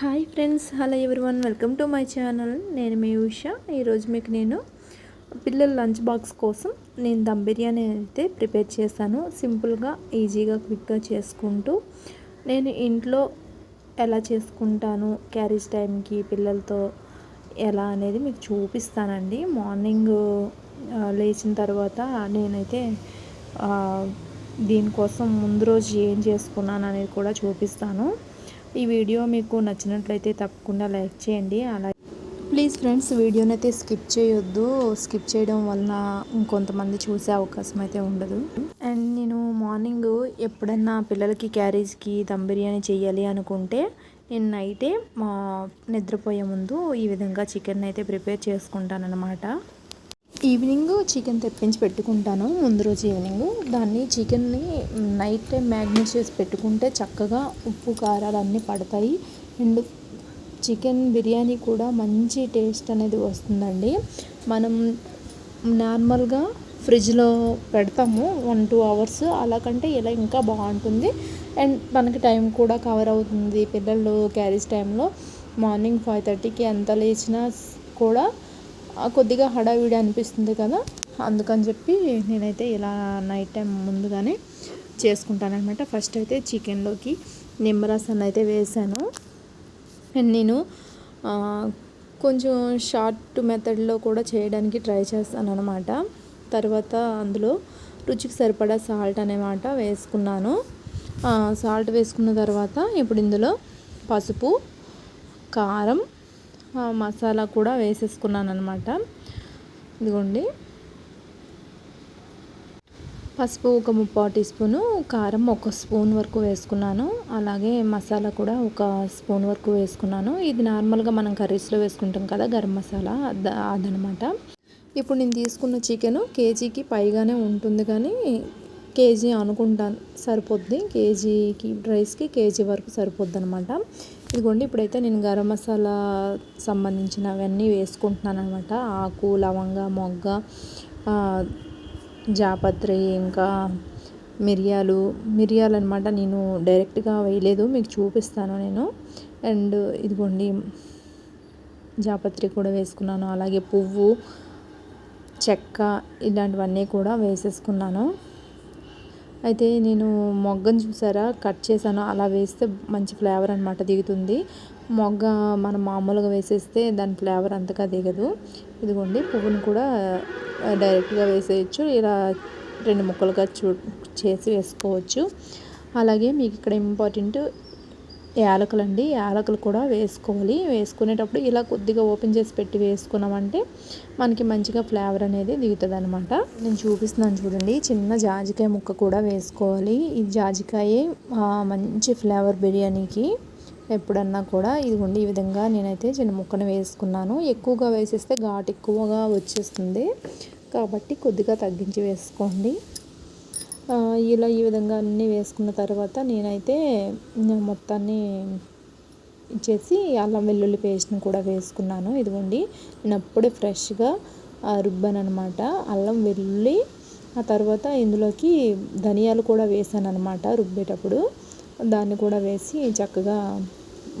Hi friends hello one welcome to my channel. నేను మీ ఉష. ఈరోజు మీకు నేను పిల్లల లంచ్ బాక్స్ కోసం నేను దమ్ బిర్యానీ అయితే ప్రిపేర్ చేశాను. సింపుల్గా ఈజీగా క్విక్గా చేసుకుంటూ నేను ఇంట్లో ఎలా చేసుకుంటాను క్యారేజ్ టైంకి పిల్లలతో ఎలా అనేది మీకు చూపిస్తానండి. మార్నింగ్ లేచిన తర్వాత నేనైతే దీనికోసం ముందు రోజు ఏం చేసుకున్నాను అనేది కూడా చూపిస్తాను. ఈ వీడియో మీకు నచ్చినట్లయితే తప్పకుండా లైక్ చేయండి. అలా ప్లీజ్ ఫ్రెండ్స్ వీడియోని అయితే స్కిప్ చేయొద్దు. స్కిప్ చేయడం వలన ఇంకొంతమంది చూసే అవకాశం అయితే ఉండదు. అండ్ నేను మార్నింగ్ ఎప్పుడన్నా పిల్లలకి క్యారేజ్కి దమ్ బిర్యానీ చేయాలి అనుకుంటే నేను నైటే మా నిద్రపోయే ముందు ఈ విధంగా చికెన్ అయితే ప్రిపేర్ చేసుకుంటాను అనమాట ఈవినింగ్ చికెన్ తెప్పించి పెట్టుకుంటాను. ముందు రోజు ఈవినింగ్ దాన్ని చికెన్ని నైట్ టైం మ్యాగ్నేట్ చేసి పెట్టుకుంటే చక్కగా ఉప్పు కారాలు అన్నీ పడతాయి. అండ్ చికెన్ బిర్యానీ కూడా మంచి టేస్ట్ అనేది వస్తుందండి. మనం నార్మల్గా ఫ్రిడ్జ్లో పెడతాము వన్ టూ అవర్స్. అలా కంటే ఇలా ఇంకా బాగుంటుంది. అండ్ మనకి టైం కూడా కవర్ అవుతుంది. పిల్లలు క్యారీస్ టైంలో మార్నింగ్ ఫైవ్ థర్టీకి ఎంత లేచినా కూడా కొద్దిగా హడావిడి అనిపిస్తుంది కదా అందుకని చెప్పి నేనైతే ఇలా నైట్ టైం ముందుగానే చేసుకుంటానమాట ఫస్ట్ అయితే చికెన్లోకి నిమ్మరసాన్ని అయితే వేసాను. అండ్ నేను కొంచెం షార్ట్ మెథడ్లో కూడా చేయడానికి ట్రై చేస్తాను అనమాట తర్వాత అందులో రుచికి సరిపడా సాల్ట్ అనేమాట వేసుకున్నాను. సాల్ట్ వేసుకున్న తర్వాత ఇప్పుడు ఇందులో పసుపు కారం మసాలా కూడా వేసేసుకున్నాను అనమాట ఇదిగోండి. పసుపు ఒక ముప్పావు టీ స్పూను కారం ఒక స్పూన్ వరకు వేసుకున్నాను. అలాగే మసాలా కూడా ఒక స్పూన్ వరకు వేసుకున్నాను. ఇది నార్మల్గా మనం కర్రీస్లో వేసుకుంటాం కదా గరం మసాలా అదనమాట. ఇప్పుడు నేను తీసుకున్న చికెను కేజీకి పైగానే ఉంటుంది కానీ కేజీ అనుకుంటాను సరిపోద్ది. కేజీకి రైస్కి కేజీ వరకు సరిపోద్ది అనమాట ఇదిగోండి ఇప్పుడైతే నేను గరం మసాలా సంబంధించినవన్నీ వేసుకుంటున్నాను అనమాట ఆకు లవంగ మొగ్గ జాపత్రి ఇంకా మిరియాలు. మిరియాలు అనమాట నేను డైరెక్ట్గా వేయలేదు మీకు చూపిస్తాను నేను. అండ్ ఇదిగోండి జాపత్రి కూడా వేసుకున్నాను. అలాగే పువ్వు చెక్క ఇలాంటివన్నీ కూడా వేసేసుకున్నాను. అయితే నేను మొగ్గను చూసారా? కట్ చేశాను. అలా వేస్తే మంచి ఫ్లేవర్ అనమాట దిగుతుంది. మొగ్గ మనం మామూలుగా వేసేస్తే దాని ఫ్లేవర్ అంతగా దిగదు. ఇదిగోండి పువ్వును కూడా డైరెక్ట్గా వేసేయచ్చు. ఇలా రెండు ముక్కలుగా చూ చేసి వేసుకోవచ్చు. అలాగే మీకు ఇక్కడ ఇంపార్టెంట్ యాలకులు అండి యాలకులు కూడా వేసుకోవాలి. వేసుకునేటప్పుడు ఇలా కొద్దిగా ఓపెన్ చేసి పెట్టి వేసుకున్నామంటే మనకి మంచిగా ఫ్లేవర్ అనేది దిగుతుంది అనమాట నేను చూపిస్తున్నాను చూడండి. చిన్న జాజికాయ ముక్క కూడా వేసుకోవాలి. ఈ జాజికాయ మంచి ఫ్లేవర్ బిర్యానీకి ఎప్పుడన్నా కూడా. ఇదిగోండి ఈ విధంగా నేనైతే చిన్న ముక్కను వేసుకున్నాను. ఎక్కువగా వేసేస్తే ఘాటు ఎక్కువగా వచ్చేస్తుంది. కాబట్టి కొద్దిగా తగ్గించి వేసుకోండి. ఇలా ఈ విధంగా అన్నీ వేసుకున్న తర్వాత నేనైతే మొత్తాన్ని ఇచ్చేసి అల్లం వెల్లుల్లి పేస్ట్ని కూడా వేసుకున్నాను. ఇదిగోండి నేను అప్పుడే ఫ్రెష్గా రుబ్బాను అనమాట అల్లం వెల్లుల్లి ఆ తర్వాత ఇందులోకి ధనియాలు కూడా వేసాను అనమాట రుబ్బేటప్పుడు. దాన్ని కూడా వేసి చక్కగా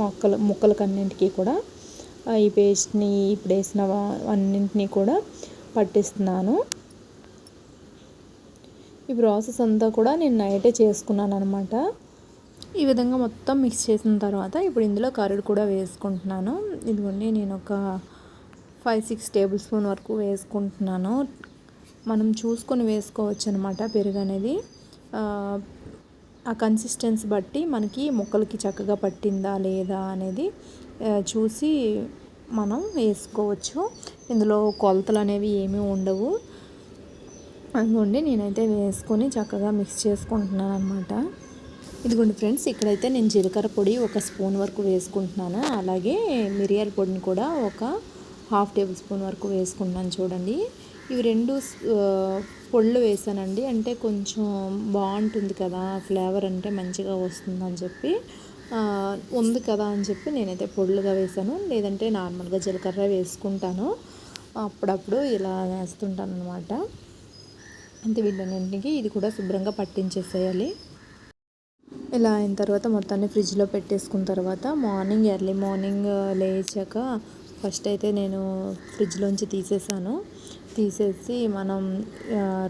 మొక్కలు ముక్కలకన్నింటికి కూడా ఈ పేస్ట్ని ఇప్పుడు వేసిన అన్నింటినీ కూడా పట్టిస్తున్నాను. ఈ ప్రాసెస్ అంతా కూడా నేను నైటే చేసుకున్నాను అనమాట ఈ విధంగా మొత్తం మిక్స్ చేసిన తర్వాత ఇప్పుడు ఇందులో కర్రీ కూడా వేసుకుంటున్నాను. ఇదిగోండి నేను ఒక ఫైవ్ సిక్స్ టేబుల్ స్పూన్ వరకు వేసుకుంటున్నాను. మనం చూసుకొని వేసుకోవచ్చు అనమాట పెరుగు అనేది. ఆ కన్సిస్టెన్సీ బట్టి మనకి మొక్కలకి చక్కగా పట్టిందా లేదా అనేది చూసి మనం వేసుకోవచ్చు. ఇందులో కొలతలు అనేవి ఏమీ ఉండవు. అందుకోండి నేనైతే వేసుకొని చక్కగా మిక్స్ చేసుకుంటున్నాను అనమాట ఇదిగోండి ఫ్రెండ్స్ ఇక్కడైతే నేను జీలకర్ర పొడి ఒక స్పూన్ వరకు వేసుకుంటున్నాను. అలాగే మిరియాల పొడిని కూడా ఒక హాఫ్ టేబుల్ స్పూన్ వరకు వేసుకుంటున్నాను చూడండి. ఇవి రెండు పొళ్ళు వేసానండి. అంటే కొంచెం బాగుంటుంది కదా ఫ్లేవర్ అంటే మంచిగా వస్తుందని చెప్పి ఉంది కదా అని చెప్పి నేనైతే పొళ్ళుగా వేసాను. లేదంటే నార్మల్గా జీలకర్ర వేసుకుంటాను. అప్పుడప్పుడు ఇలా వేస్తుంటాను అనమాట అంతే వీటన్నింటికి ఇది కూడా శుభ్రంగా పట్టించేసేయాలి. ఇలా అయిన తర్వాత మొత్తాన్ని ఫ్రిడ్జ్లో పెట్టేసుకున్న తర్వాత మార్నింగ్ ఎర్లీ మార్నింగ్ లేచాక ఫస్ట్ అయితే నేను ఫ్రిడ్జ్లోంచి తీసేసాను. తీసేసి మనం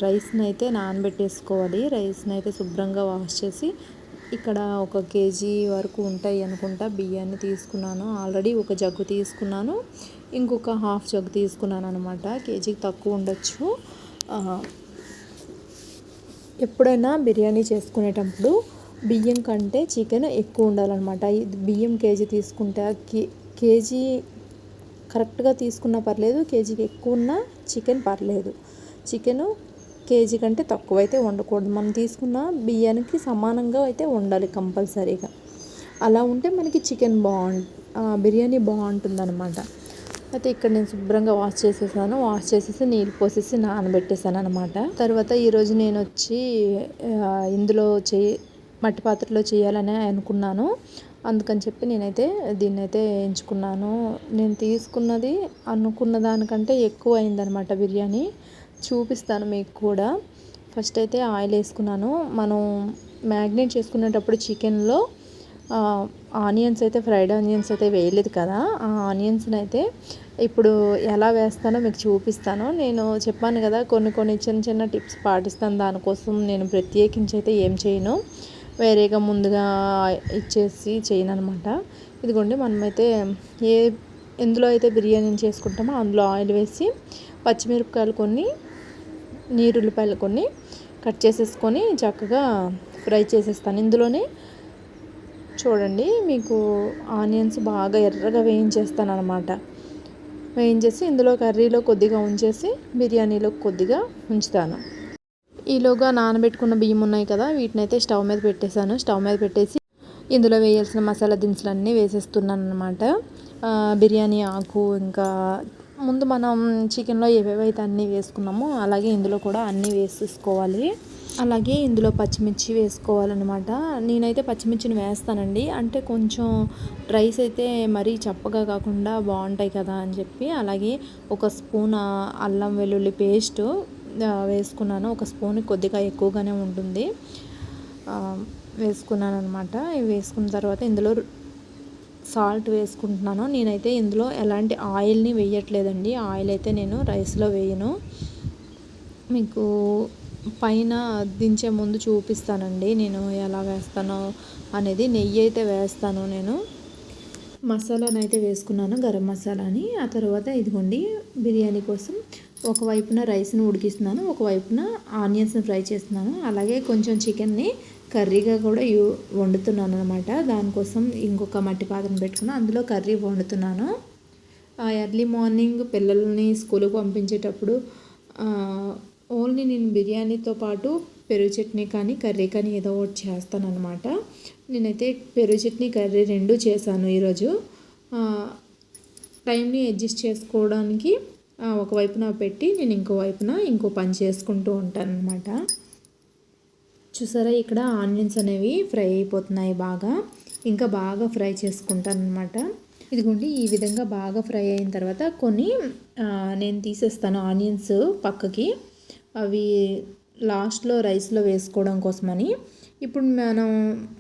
రైస్ని అయితే నానబెట్టేసుకోవాలి. రైస్ని అయితే శుభ్రంగా వాష్ చేసి ఇక్కడ ఒక కేజీ వరకు ఉంటాయి అనుకుంటా బియ్యాన్ని తీసుకున్నాను. ఆల్రెడీ ఒక జగ్గు తీసుకున్నాను. ఇంకొక హాఫ్ జగ్గు తీసుకున్నాను అనమాట కేజీకి తక్కువ ఉండొచ్చు. ఎప్పుడైనా బిర్యానీ చేసుకునేటప్పుడు బియ్యం కంటే చికెన్ ఎక్కువ ఉండాలన్నమాట. బియ్యం కేజీ తీసుకుంటే కే కేజీ కరెక్ట్గా తీసుకున్నా పర్లేదు కేజీకి ఎక్కువ ఉన్నా చికెన్ పర్లేదు. చికెను కేజీ కంటే తక్కువ అయితే వండకూడదు. మనం తీసుకున్న బియ్యానికి సమానంగా అయితే ఉండాలి కంపల్సరీగా. అలా ఉంటే మనకి చికెన్ బాగుంటు బిర్యానీ బాగుంటుంది అనమాట అయితే ఇక్కడ నేను శుభ్రంగా వాష్ చేసేసాను. వాష్ చేసేసి నీళ్ళు పోసేసి నానబెట్టేసాను అనమాట తర్వాత ఈరోజు నేను వచ్చి ఇందులో చేయి మట్టి పాత్రలో చేయాలని అనుకున్నాను. అందుకని చెప్పి నేనైతే దీన్ని అయితే ఎంచుకున్నాను. నేను తీసుకున్నది అనుకున్న దానికంటే ఎక్కువ అయిందనమాట బిర్యానీ. చూపిస్తాను మీకు కూడా. ఫస్ట్ అయితే ఆయిల్ వేసుకున్నాను. మనం మ్యాగ్నేట్ చేసుకునేటప్పుడు చికెన్లో ఆనియన్స్ అయితే ఫ్రైడ్ ఆనియన్స్ అయితే వేయలేదు కదా. ఆ ఆనియన్స్ని అయితే ఇప్పుడు ఎలా వేస్తానో మీకు చూపిస్తాను. నేను చెప్పాను కదా కొన్ని కొన్ని చిన్న చిన్న టిప్స్ పాటిస్తాను. దానికోసం నేను ప్రత్యేకించి అయితే ఏం చేయను. వేరేగా ముందుగా ఇచ్చేసి చేయను అనమాట ఇదిగోండి మనమైతే ఏ ఎందులో అయితే బిర్యానీ చేసుకుంటామో అందులో ఆయిల్ వేసి పచ్చిమిరపకాయలు కొన్ని నీరుల్లిపాయలు కొన్ని కట్ చేసేసుకొని చక్కగా ఫ్రై చేసేస్తాను. ఇందులోనే చూడండి మీకు ఆనియన్స్ బాగా ఎర్రగా వేయించేస్తాను అనమాట వేయించేసి ఇందులో కర్రీలో కొద్దిగా ఉంచేసి బిర్యానీలో కొద్దిగా ఉంచుతాను. ఈలోగా నానబెట్టుకున్న బియ్యం ఉన్నాయి కదా వీటిని అయితే స్టవ్ మీద పెట్టేశాను. స్టవ్ మీద పెట్టేసి ఇందులో వేయాల్సిన మసాలా దినుసులు అన్నీ వేసేస్తున్నాను అనమాట బిర్యానీ ఆకు ఇంకా ముందు మనం చికెన్లో ఏవేవైతే అన్నీ వేసుకున్నామో అలాగే ఇందులో కూడా అన్నీ వేసేసుకోవాలి. అలాగే ఇందులో పచ్చిమిర్చి వేసుకోవాలన్నమాట. నేనైతే పచ్చిమిర్చిని వేస్తానండి. అంటే కొంచెం రైస్ అయితే మరీ చప్పగా కాకుండా బాగుంటాయి కదా అని చెప్పి అలాగే ఒక స్పూన్ అల్లం వెల్లుల్లి పేస్ట్ వేసుకున్నాను. ఒక స్పూన్ కొద్దిగా ఎక్కువగానే ఉంటుంది. వేసుకున్నాను అనమాట వేసుకున్న తర్వాత ఇందులో సాల్ట్ వేసుకుంటున్నాను. నేనైతే ఇందులో ఎలాంటి ఆయిల్ని వేయట్లేదండి. ఆయిల్ అయితే నేను రైస్లో వేయను. మీకు పైన దించే ముందు చూపిస్తానండి నేను ఎలా వేస్తానో అనేది నెయ్యి అయితే వేస్తాను నేను. మసాలాను అయితే వేసుకున్నాను గరం మసాలాని. ఆ తర్వాత ఇదిగోండి బిర్యానీ కోసం ఒకవైపున రైస్ని ఉడికిస్తున్నాను ఒకవైపున ఆనియన్స్ని ఫ్రై చేస్తున్నాను. అలాగే కొంచెం చికెన్ని కర్రీగా కూడా యూ వండుతున్నాను అనమాట దానికోసం ఇంకొక మట్టి పాత్రను పెట్టుకుని అందులో కర్రీ వండుతున్నాను. ఎర్లీ మార్నింగ్ పిల్లల్ని స్కూల్కి పంపించేటప్పుడు ఓన్లీ నేను బిర్యానీతో పాటు పెరుగు చట్నీ కానీ కర్రీ కానీ ఏదో ఒకటి చేస్తాను అనమాట నేనైతే పెరుగు చట్నీ కర్రీ రెండు చేశాను ఈరోజు. టైంని అడ్జస్ట్ చేసుకోవడానికి ఒకవైపున పెట్టి నేను ఇంకో వైపున ఇంకో పని చేసుకుంటూ ఉంటాను అనమాట చూసారా ఇక్కడ ఆనియన్స్ అనేవి ఫ్రై అయిపోతున్నాయి బాగా. ఇంకా బాగా ఫ్రై చేసుకుంటాను అనమాట ఇదిగోండి ఈ విధంగా బాగా ఫ్రై అయిన తర్వాత కొన్ని నేను తీసేస్తాను ఆనియన్స్ పక్కకి. అవి లాస్ట్లో రైస్లో వేసుకోవడం కోసమని. ఇప్పుడు మనం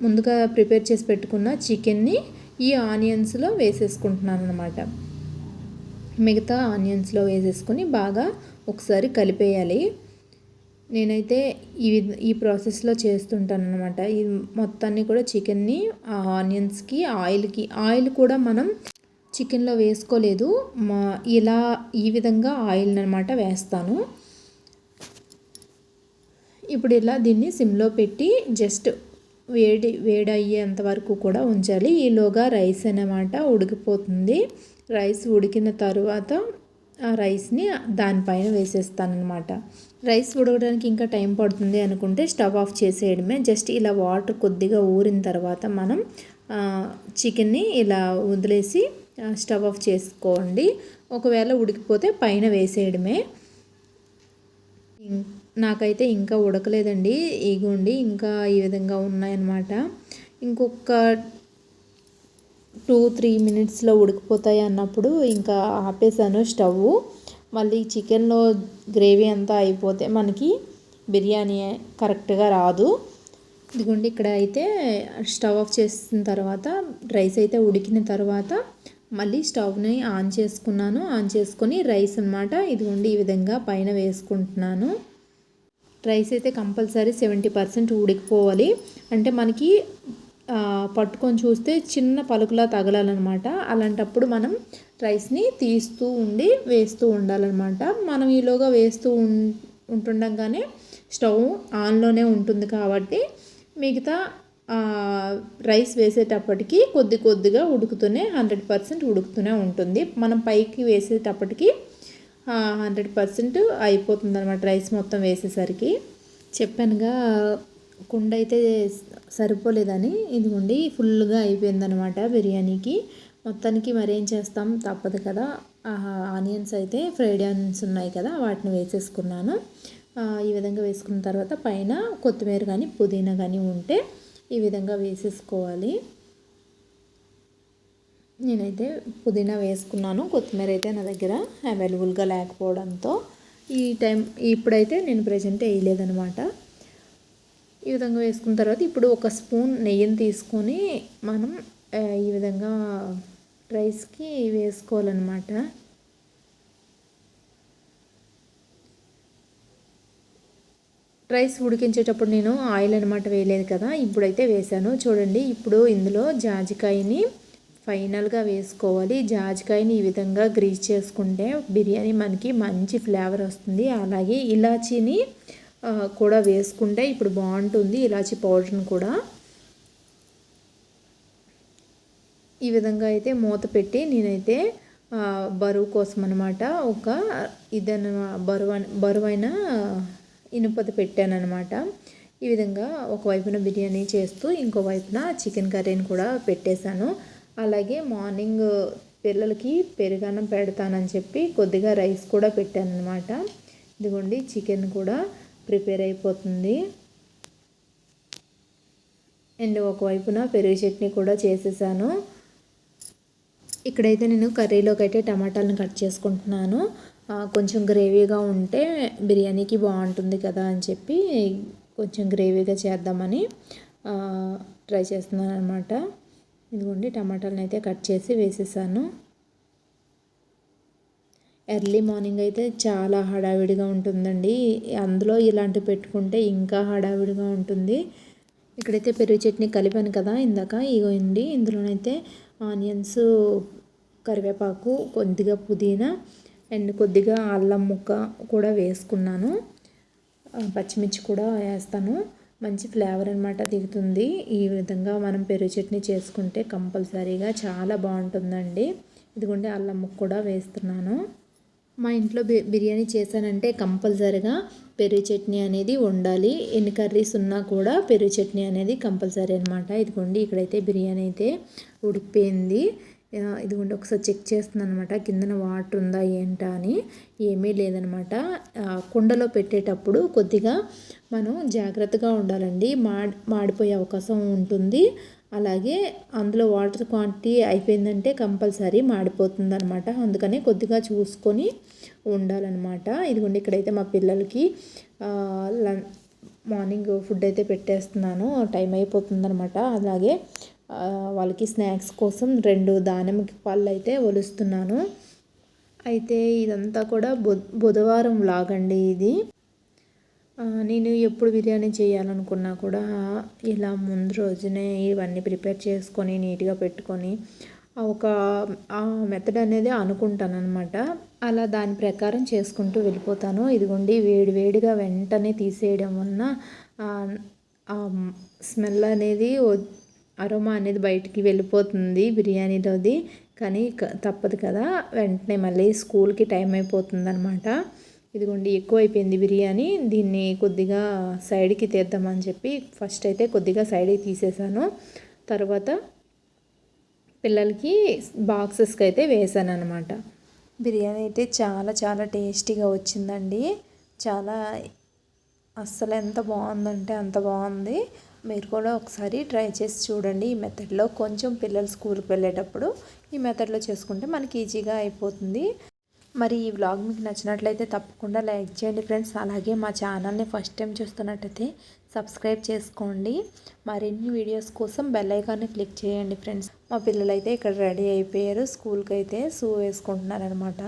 ముందుగా ప్రిపేర్ చేసి పెట్టుకున్న చికెన్ని ఈ ఆనియన్స్లో వేసేసుకుంటున్నాను అనమాట మిగతా ఆనియన్స్లో వేసేసుకొని బాగా ఒకసారి కలిపేయాలి. నేనైతే ఈ ఈ ప్రాసెస్లో చేస్తుంటాను అనమాట ఈ మొత్తాన్ని కూడా చికెన్ని ఆనియన్స్కి ఆయిల్కి ఆయిల్ కూడా మనం చికెన్లో వేసుకోలేదు. మా ఇలా ఈ విధంగా ఆయిల్ అనమాట వేస్తాను. ఇప్పుడు ఇలా దీన్ని సిమ్లో పెట్టి జస్ట్ వేడి వేడి అయ్యేంత వరకు కూడా ఉంచాలి. ఈలోగా రైస్ అన్నమాట ఉడికిపోతుంది. రైస్ ఉడికిన తర్వాత ఆ రైస్ని దానిపైన వేసేస్తానమాట రైస్ ఉడకడానికి ఇంకా టైం పడుతుంది అనుకుంటే స్టవ్ ఆఫ్ చేసేయడమే. జస్ట్ ఇలా వాటర్ కొద్దిగా ఊరిన తర్వాత మనం చికెన్ని ఇలా వదిలేసి స్టవ్ ఆఫ్ చేసుకోండి. ఒకవేళ ఉడికిపోతే పైన వేసేయడమే. నాకైతే ఇంకా ఉడకలేదండి. ఇగోండి ఇంకా ఈ విధంగా ఉన్నాయన్నమాట. ఇంకొక టూ త్రీ మినిట్స్లో ఉడికిపోతాయి అన్నప్పుడు ఇంకా ఆపేసాను స్టవ్ మళ్ళీ చికెన్లో గ్రేవీ అంతా అయిపోతే మనకి బిర్యానీ కరెక్ట్గా రాదు. ఇదిగోండి ఇక్కడ అయితే స్టవ్ ఆఫ్ చేసిన తర్వాత రైస్ అయితే ఉడికిన తర్వాత మళ్ళీ స్టవ్ని ఆన్ చేసుకున్నాను. ఆన్ చేసుకొని రైస్ అనమాట ఇదిగోండి ఈ విధంగా పైన వేసుకుంటున్నాను. రైస్ అయితే కంపల్సరీ సెవెంటీ పర్సెంట్ ఉడికిపోవాలి. అంటే మనకి పట్టుకొని చూస్తే చిన్న పలుకులా తగలాలన్నమాట. అలాంటప్పుడు మనం రైస్ని తీస్తూ ఉండి వేస్తూ ఉండాలన్నమాట. మనం ఈలోగా వేస్తూ ఉంటుండగానే స్టవ్ ఆన్లోనే ఉంటుంది కాబట్టి మిగతా రైస్ వేసేటప్పటికి కొద్ది కొద్దిగా ఉడుకుతూనే హండ్రెడ్ పర్సెంట్ ఉడుకుతూనే ఉంటుంది. మనం పైకి వేసేటప్పటికి హండ్రెడ్ పర్సెంట్ అయిపోతుంది అనమాట రైస్ మొత్తం వేసేసరికి. చెప్పానుగా కుండ అయితే సరిపోలేదని ఇదిగోండి ఫుల్గా అయిపోయిందనమాట బిర్యానీకి. మొత్తానికి మరేం చేస్తాం తప్పదు కదా. ఆనియన్స్ అయితే ఫ్రైడ్ ఆనియన్స్ ఉన్నాయి కదా వాటిని వేసేసుకున్నాను. ఈ విధంగా వేసుకున్న తర్వాత పైన కొత్తిమీర కానీ పుదీనా కానీ ఉంటే ఈ విధంగా వేసేసుకోవాలి. నేనైతే పుదీనా వేసుకున్నాను. కొత్తిమీర అయితే నా దగ్గర అవైలబుల్గా లేకపోవడంతో ఈ టైం ఇప్పుడైతే నేను ప్రజెంట్ వేయలేదనమాట ఈ విధంగా వేసుకున్న తర్వాత ఇప్పుడు ఒక స్పూన్ నెయ్యిని తీసుకొని మనం ఈ విధంగా రైస్కి వేసుకోవాలన్నమాట. రైస్ ఉడికించేటప్పుడు నేను ఆయిల్ అనమాట వేయలేదు కదా ఇప్పుడైతే వేసాను. చూడండి ఇప్పుడు ఇందులో జాజికాయని ఫైనల్గా వేసుకోవాలి. జాజికాయని ఈ విధంగా గ్రీజ్ చేసుకుంటే బిర్యానీ మనకి మంచి ఫ్లేవర్ వస్తుంది. అలాగే ఇలాచీని కూడా వేసుకుంటే ఇప్పుడు బాగుంటుంది. ఇలాచీ పౌడర్ని కూడా. ఈ విధంగా అయితే మూత పెట్టి నేనైతే బరువు కోసం అనమాట ఒక ఇదన బరువు బరువైన ఇనుపది పెట్టాను అనమాట ఈ విధంగా ఒకవైపున బిర్యానీ చేస్తూ ఇంకో వైపున చికెన్ కర్రీని కూడా పెట్టేశాను. అలాగే మార్నింగ్ పిల్లలకి పెరుగన్నం పెడతానని చెప్పి కొద్దిగా రైస్ కూడా పెట్టాను అనమాట ఇదిగోండి చికెన్ కూడా ప్రిపేర్ అయిపోతుంది. అండ్ ఒకవైపున పెరుగు చట్నీ కూడా చేసేసాను. ఇక్కడైతే నేను కర్రీలోకి అయితే టమాటాలను కట్ చేసుకుంటున్నాను. కొంచెం గ్రేవీగా ఉంటే బిర్యానీకి బాగుంటుంది కదా అని చెప్పి కొంచెం గ్రేవీగా చేద్దామని ట్రై చేస్తున్నాను అనమాట ఇదిగోండి టమాటాలను అయితే కట్ చేసి వేసేసాను. ఎర్లీ మార్నింగ్ అయితే చాలా హడావిడిగా ఉంటుందండి. అందులో ఇలాంటివి పెట్టుకుంటే ఇంకా హడావిడిగా ఉంటుంది. ఇక్కడైతే పెరుగు చట్నీ కలిపాను కదా ఇందాక. ఇగోండి ఇందులోనైతే ఆనియన్స్ కరివేపాకు కొద్దిగా పుదీనా అండ్ కొద్దిగా అల్లం ముక్క కూడా వేసుకున్నాను. పచ్చిమిర్చి కూడా వేస్తాను. మంచి ఫ్లేవర్ అనమాట దిగుతుంది. ఈ విధంగా మనం పెరుగు చట్నీ చేసుకుంటే కంపల్సరీగా చాలా బాగుంటుందండి. ఇదిగోండి అల్లం ముక్క కూడా వేస్తున్నాను. మా ఇంట్లో బిర్యానీ చేశానంటే కంపల్సరీగా పెరుగు చట్నీ అనేది ఉండాలి ఎన్ని కర్రీస్ ఉన్నా కూడా పెరుగు చట్నీ అనేది కంపల్సరీ అనమాట ఇదిగోండి ఇక్కడైతే బిర్యానీ అయితే ఉడికిపోయింది. ఇదిగోండి ఒకసారి చెక్ చేస్తున్నాను అనమాట కిందన వాటర్ ఉందా ఏంటా అని ఏమీ లేదనమాట కుండలో పెట్టేటప్పుడు కొద్దిగా మనం జాగ్రత్తగా ఉండాలండి. మాడి మాడిపోయే అవకాశం ఉంటుంది. అలాగే అందులో వాటర్ క్వాంటిటీ అయిపోయిందంటే కంపల్సరీ మాడిపోతుంది అనమాట అందుకని కొద్దిగా చూసుకొని ఉండాలన్నమాట. ఇదిగోండి ఇక్కడైతే మా పిల్లలకి మార్నింగ్ ఫుడ్ అయితే పెట్టేస్తున్నాను. టైం అయిపోతుందనమాట అలాగే వాళ్ళకి స్నాక్స్ కోసం రెండు దానిమ్మకి పళ్ళు అయితే ఒలుస్తున్నాను. అయితే ఇదంతా కూడా బుధవారం లాగండి ఇది. నేను ఎప్పుడు బిర్యానీ చేయాలనుకున్నా కూడా ఇలా ముందు రోజునే ఇవన్నీ ప్రిపేర్ చేసుకొని నీట్గా పెట్టుకొని ఒక మెథడ్ అనేది అనుకుంటాను అనమాట అలా దాని ప్రకారం చేసుకుంటూ వెళ్ళిపోతాను. ఇదిగోండి వేడి వేడిగా వెంటనే తీసేయడం వలన స్మెల్ అనేది అరోమా అనేది బయటికి వెళ్ళిపోతుంది బిర్యానీలోది కానీ తప్పదు కదా. వెంటనే మళ్ళీ స్కూల్కి టైం అయిపోతుంది అనమాట ఇదిగోండి ఎక్కువ అయిపోయింది బిర్యానీ. దీన్ని కొద్దిగా సైడ్కి తీద్దామని చెప్పి ఫస్ట్ అయితే కొద్దిగా సైడ్కి తీసేసాను. తర్వాత పిల్లలకి బాక్సెస్కి అయితే వేసాను అనమాట బిర్యానీ అయితే చాలా చాలా టేస్టీగా వచ్చిందండి. చాలా అస్సలు ఎంత బాగుందంటే అంత బాగుంది. మీరు కూడా ఒకసారి ట్రై చేసి చూడండి ఈ మెథడ్లో. కొంచెం పిల్లలు స్కూల్కి వెళ్ళేటప్పుడు ఈ మెథడ్లో చేసుకుంటే మనకి ఈజీగా అయిపోతుంది. మరి ఈ వ్లాగ్ మీకు నచ్చినట్లయితే తప్పకుండా లైక్ చేయండి ఫ్రెండ్స్. అలాగే మా ఛానల్ని ఫస్ట్ టైం చూస్తున్నట్టయితే సబ్స్క్రైబ్ చేసుకోండి. మరిన్ని వీడియోస్ కోసం బెల్ ఐకాన్ని క్లిక్ చేయండి ఫ్రెండ్స్. మా పిల్లలైతే ఇక్కడ రెడీ అయిపోయారు. స్కూల్కి అయితే షూ వేసుకుంటున్నారనమాట